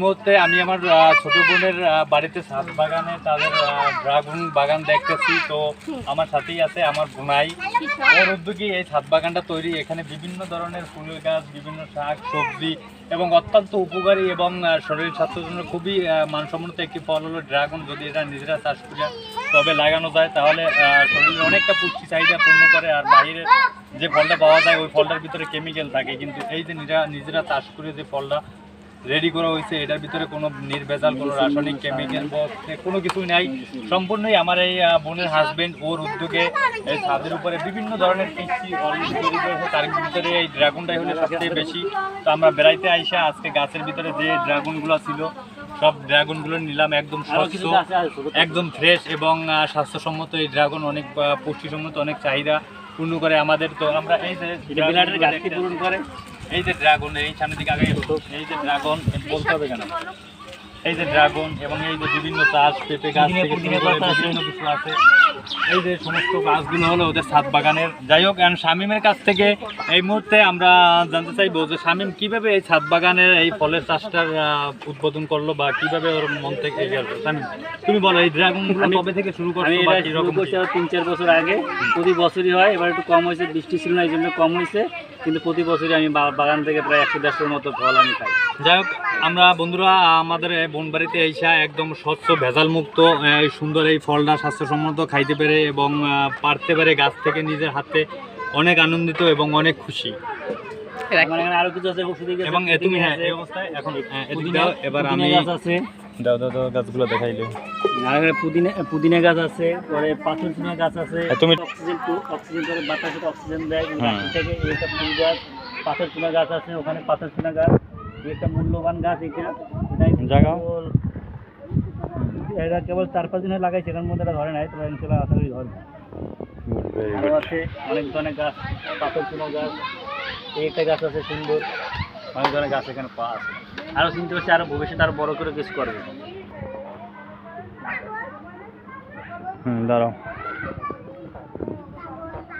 মুহূর্তে আমি আমার ছোট বোনের বাড়িতে ছাদ বাগানে তাদের ড্রাগন বাগান দেখতেছি। তো আমার সাথেই আছে আমার বোনাই ওর উদ্যোগে এই ছাদ বাগানটা তৈরি। এখানে বিভিন্ন ধরনের ফুলের গাছ বিভিন্ন শাক সবজি এবং অত্যন্ত উপকারী এবং শরীর স্বাস্থ্যের জন্য খুবই মানসম্মত একটি ফল হলো ড্রাগন। যদি এটা নিজেরা চাষ করে তবে লাগানো যায় তাহলে আহ, শরীরে অনেকটা পুষ্টি চাহিদা পূর্ণ করে আর বাইরে যে ফলটা পাওয়া যায় ওই ফলটার ভিতরে কেমিক্যাল থাকে। কিন্তু এই যে নিজেরা নিজেরা চাষ করে যে ফলটা রেডি করা হয়েছে। এটার ভিতরে কোনো নির্ভেজাল কোনো রাসায়নিক কেমিক্যাল কোনো কিছুই নাই। সম্পূর্ণই আমার এই বোনের হাজবেন্ড ওর উদ্যোগে। ছাদের উপরে বিভিন্ন ধরনের কৃষি অলরেডি তৈরি করেছে তার ভিতরে এই ড্রাগনটাই হলো সবচেয়ে বেশি। তো আমরা বেড়াইতে আইসা আজকে গাছের ভিতরে যে ড্রাগনগুলো ছিল সব ড্রাগনগুলো নিলাম একদম স্বচ্ছ একদম ফ্রেশ এবং স্বাস্থ্যসম্মত এই ড্রাগন অনেক পুষ্টিসম্মত অনেক চাহিদা পূর্ণ করে আমাদের। তো আমরা এই যে পূরণ করে। এই যে ড্রাগন এই সামনের দিকে আগে। এই যে ড্রাগন বলতে হবে কেন? এই যে ড্রাগন এবং এই যে বিভিন্ন চাষ পেঁপে গাছ থেকে করে। বিভিন্ন কিছু আছে। এই যে সমস্ত গাছগুলো হলো ওদের ছাদ বাগানের। যাই হোক and শামীমের কাছ থেকে এই মুহূর্তে আমরা জানতে চাইব যে শামীম কীভাবে এই ছাদ বাগানের এই ফলের চাষটার উদ্বোধন করল বা কীভাবে ওর মন থেকে এগিয়ে শামীম তুমি বলো এই ড্রাগন কবে থেকে শুরু আরও তিন চার বছর আগে। প্রতি বছরই হয় এবার একটু কম হয়েছে বৃষ্টি ছিল না এই জন্য কম হয়েছে। কিন্তু প্রতি বছরই আমি বাগান থেকে প্রায় একশো দেড়শোর মতো ফল আমি খাই। যাই হোক আমরা বন্ধুরা আমাদের বনবাড়িতে এসে একদম স্বচ্ছ ভেজাল মুক্ত এই সুন্দর এই ফলটা স্বাস্থ্যসম্মত খাইতে পেরে এবং পারতে পেরে গাছ থেকে নিজের হাতে অনেক আনন্দিত এবং অনেক খুশি। আরও কিছু আছে এবং তুমি হ্যাঁ এই অবস্থায় এখন হ্যাঁ, এবার আমি দাও দাও দাও গাছগুলো দেখাইলে। আর এখানে পুদিনা পুদিনা গাছ আছে পরে পাথর চুনা গাছ আছে হ্যাঁ, তুমি- অক্সিজেন অক্সিজেন করে বাতাসে অক্সিজেন দেয় গাছ থেকে এই একটা ফুল গাছ পাথর চুনা গাছ আছে ওখানে পাথর চুনা গাছ একটা মূল্যবান গাছ এটা এটা। কেবল এটা কেবল চার পাঁচ দিন হয়ে লাগাইছে এখানের মধ্যে এটা ধরে নাই তবে ইনশাল্লাহ আশা করি ধরবে। আছে অনেক ধরনের গাছ পাথর চুনা গাছ এই একটা গাছ আছে সুন্দর। অনেক ধরনের গাছ এখানে পাওয়া আছে। আরও চিন্তা করছি আরও ভবিষ্যতে আরও বড় করে কিছু করবে।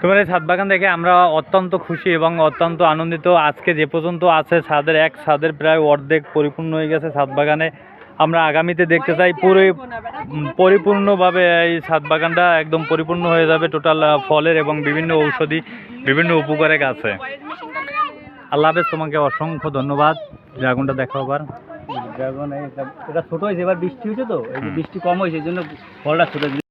তোমার এই ছাদ বাগান দেখে আমরা অত্যন্ত খুশি এবং অত্যন্ত আনন্দিত। আজকে যে পর্যন্ত আছে ছাদের এক, ছাদের প্রায় অর্ধেক পরিপূর্ণ হয়ে গেছে ছাদ বাগানে। আমরা আগামীতে দেখতে চাই পুরো পরিপূর্ণভাবে এই ছাদ বাগানটা একদম পরিপূর্ণ হয়ে যাবে টোটাল ফলের এবং বিভিন্ন ঔষধি, বিভিন্ন উপকারে গাছে। আল্লাহ হাফেজ তোমাকে অসংখ্য ধন্যবাদ। ড্রাগনটা দেখো আবার ড্রাগন এটা ছোট হয়েছে এবার বৃষ্টি হয়েছে তো। বৃষ্টি কম হয়েছে এই জন্য ফলটা ছোট